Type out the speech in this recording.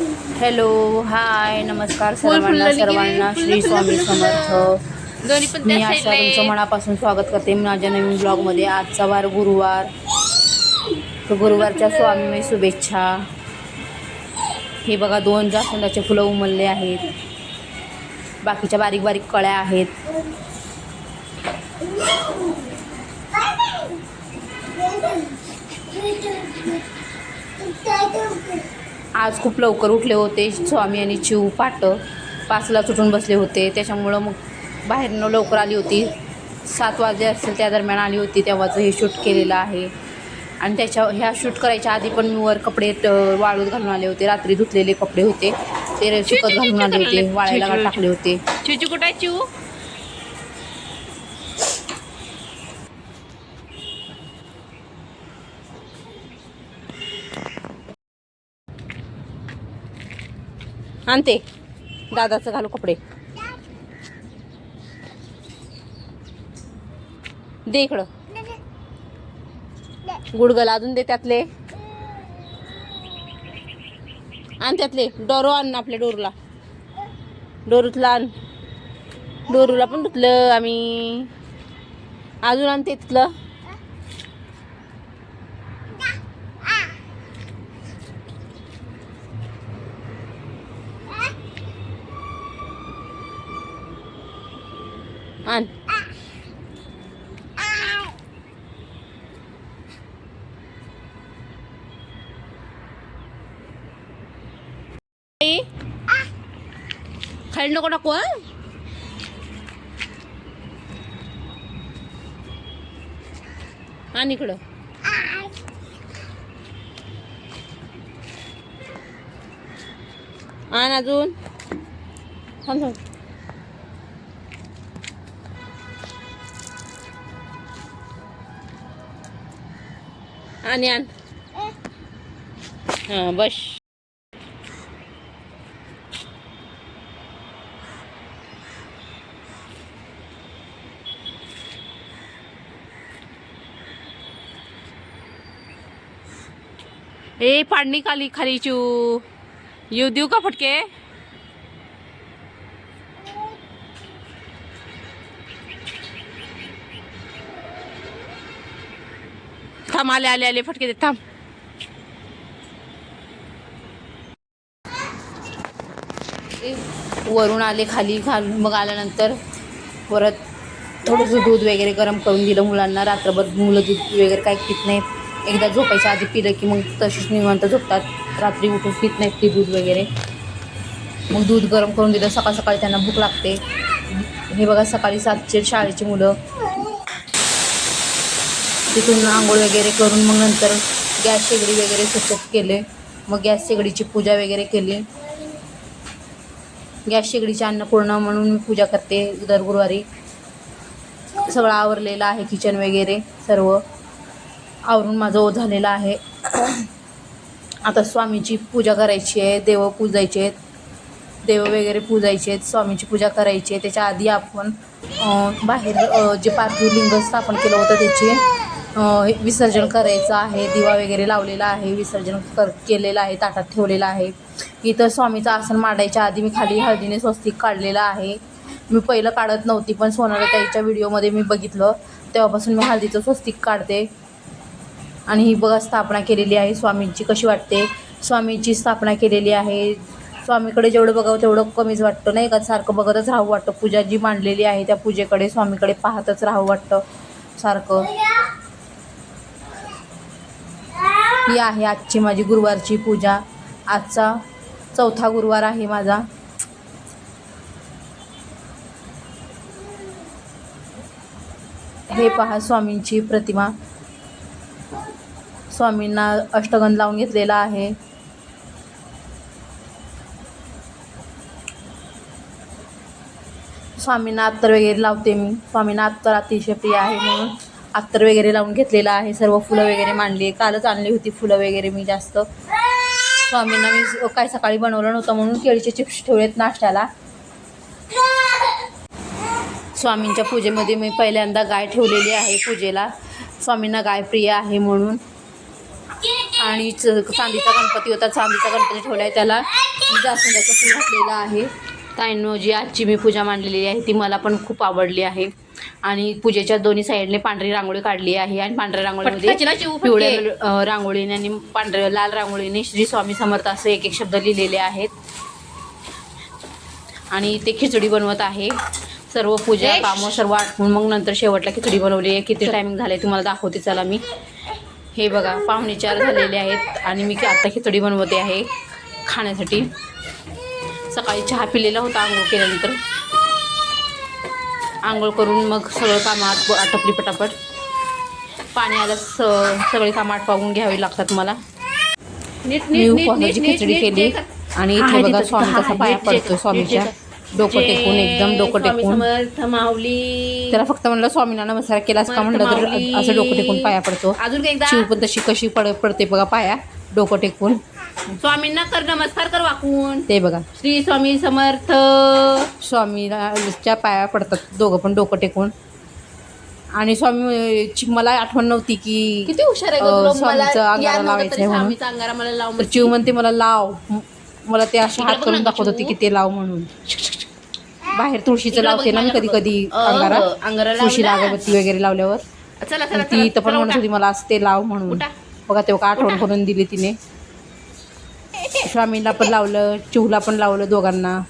Hello hi नमस्कार सर्वांना सर्वांना. श्री स्वामी समर्थ. मी आशा तुमचं. मनापासून स्वागत करते. माझ्या नवीन ब्लॉगमध्ये. आजचा वार गुरुवार. गुरुवारच्या स्वामीमय शुभेच्छा. हे बघा दोन जास्वंदाचे फुलं उमलले आहेत. बाकीच्या बारीक बारीक कळ्या आहेत. आज खूप लवकर उठले होते. स्वामी आणि चिव पाट पाचला सुटून बसले होते. त्याच्यामुळं मग बाहेरनं लवकर आली होती. सात वाजले असेल त्या दरम्यान आली होती. तेव्हाचं हे शूट केलेलं आहे. आणि त्याच्या ह्या शूट करायच्या आधी पण मी वर कपडे वाळूत घालून आले होते. रात्री धुतलेले कपडे होते. ते सुकत घालून आले होते. वाळायला टाकले होते. चिवची कुठं आहे आणते. दादाचं घालू कपडे. दे इकडं. गुडगल अजून दे त्यातले. आण त्यातले. डोरो आण आपल्या डोरूला. डोरूतला आण. डोरूला पण धुतलं आम्ही. अजून आणते तिथलं. आण. खाली नको टाकू हा? आणि इकडं. आण अजून. थांब. आणि आण. हां बस. ए पाडणी खाली खाली चू येऊ देऊ का फटके? थांब आले आले आले फटके दे थांब. वरून आले खाली घाल मग आल्यानंतर परत थोडंसं दूध वगैरे गरम करून दिलं मुलांना. रात्रभर मुलं दूध वगैरे काही पित नाहीत. एकदा झोपायच्या आधी पिलं की मग तशीच निवांत झोपतात. रात्री उठून पित नाहीत ती दूध वगैरे. मग दूध गरम करून दिलं. सकाळ सकाळी त्यांना भूक लागते. हे बघा सकाळी सातचे शाळेची मुलं तिथून आंघोळ वगैरे करून मग नंतर गॅस शेगडी वगैरे स्वच्छ केले. मग गॅस शेगडीची पूजा वगैरे केली. गॅस शेगडीची अन्नपूर्णा म्हणून मी पूजा करते दर गुरुवारी. सगळं आवरलेलं आहे किचन वगैरे सर्व. आवरून माझं ओ झालेलं आहे. आता स्वामीची पूजा करायची आहे देव पूजायचे आहेत. देव वगैरे पूजायचे आहेत स्वामीची पूजा करायची आहे. त्याच्या आधी आपण बाहेर जे पार्थिव लिंग स्थापन केलं होतं त्याची विसर्जन करायचं आहे दिवा वगैरे लावलेला आहे विसर्जन कर केलेलं आहे ताटात ठेवलेलं आहे. इथं स्वामीचं आसन मांडायच्या आधी मी खाली हळदीने स्वस्तिक काढलेलं आहे. मी पहिलं काढत नव्हती पण सोनाला ताईच्या व्हिडिओमध्ये मी बघितलं. तेव्हापासून मी हळदीचं स्वस्तिक काढते. आणि ही बघा स्थापना केलेली आहे स्वामींची कशी वाटते? स्वामींची स्थापना केलेली आहे. स्वामीकडे जेवढं बघावं तेवढं कमीच वाटतं नाही का? सारखं बघतच राहावं वाटतं. पूजा जी मांडलेली आहे त्या पूजेकडे स्वामीकडे पाहतच राहावं वाटतं सारखं. ही आहे आजची माझी गुरुवारची पूजा. आजचा चौथा गुरुवार आहे माझा. हे पहा स्वामींची प्रतिमा. स्वामींना अष्टगंध लावून घेतलेला आहे. स्वामींना अत्तर वगैरे लावते मी. स्वामींना अत्तर अतिशय प्रिय आहे म्हणून. अत्तर वगैरे लावून घेतलेलं आहे. सर्व फुलं वगैरे मांडली. आहे कालच आणली होती फुलं वगैरे मी जास्त. स्वामींना मी काय सकाळी बनवलं नव्हतं म्हणून केळीचे चिप्स ठेवलेत नाश्त्याला. स्वामींच्या पूजेमध्ये मी पहिल्यांदा गाय ठेवलेली आहे पूजेला. स्वामींना गाय प्रिय आहे म्हणून. आणि च- चांदीचा गणपती होता. चांदीचा गणपती ठेवला आहे त्याला. जास्वंदाचं फूल घातलेलं आहे. ताईनो जी आजची मी पूजा मांडलेली आहे ती मला पण खूप आवडली आहे. आणि पूजेच्या दोन्ही साईडने पांढरी रांगोळी काढली आहे आणि पांढऱ्या रांगोळीमध्ये. पिवळ्या रांगोळीने आणि पांढऱ्या लाल रांगोळीने श्री स्वामी समर्थ असे एक एक शब्द लिहिलेले आहेत. आणि ते खिचडी बनवत आहे. सर्व पूजा. कामं सर्व आटवून मग नंतर शेवटला खिचडी बनवली आहे. किती टायमिंग झालं तुम्हाला दाखवते चला मी. हे बघा पाहुणे चार झालेले आहेत आणि मी आता खिचडी बनवते आहे खाण्यासाठी. सकाळी चहा पिलेला होता आंघोळ केल्यानंतर. आंघोळ करून मग सगळं कामं आट आटपली पटापट. पाणी आलं स सगळी कामं आटपावून घ्यावी लागतात मला. मी उपवासाची खिचडी केली. आणि इथे बघा स्वामी कसा पाया पडतो स्वामीच्या. डोकं टेकून एकदम डोकं टेकून. त्याला फक्त म्हणलं स्वामींना नमस्कार केलास का म्हणलं तर. असं डोकं टेकून पाया पडतो. अजून पण तशी कशी पड पडते बघा पाया. डोकं टेकून स्वामींना कर नमस्कार कर वाकून ते बघा श्री स्वामी समर्थ स्वामीच्या पाया पडतात दोघं पण डोकं टेकून आणि स्वामीची मला आठवण नव्हती की किती हुशार आहे अं, गं तुला. मला स्वामीचं अंगाला याद नव्हतं लावायचं तरी आहे म्हणून. स्वामीचा अंगारा मला लावून तर चिव म्हणते मला लाव म- मला ते असे इकडे हात करून दाखवत होती. की ते लाव म्हणून बाहेर तुळशीचं लावते ना मी कधी. कधी अं, अंगारा अंगारा तुळशीला लावला. अगरबत्ती वगैरे लावल्यावर चला तर चला ती इथं पण चला, म्हणत उठा. होती मला असं ते लाव म्हणून उठा. बघा तेव्हा आठवण करून दिली तिने. स्वामींना पण लावलं चिवला पण लावलं दोघांना.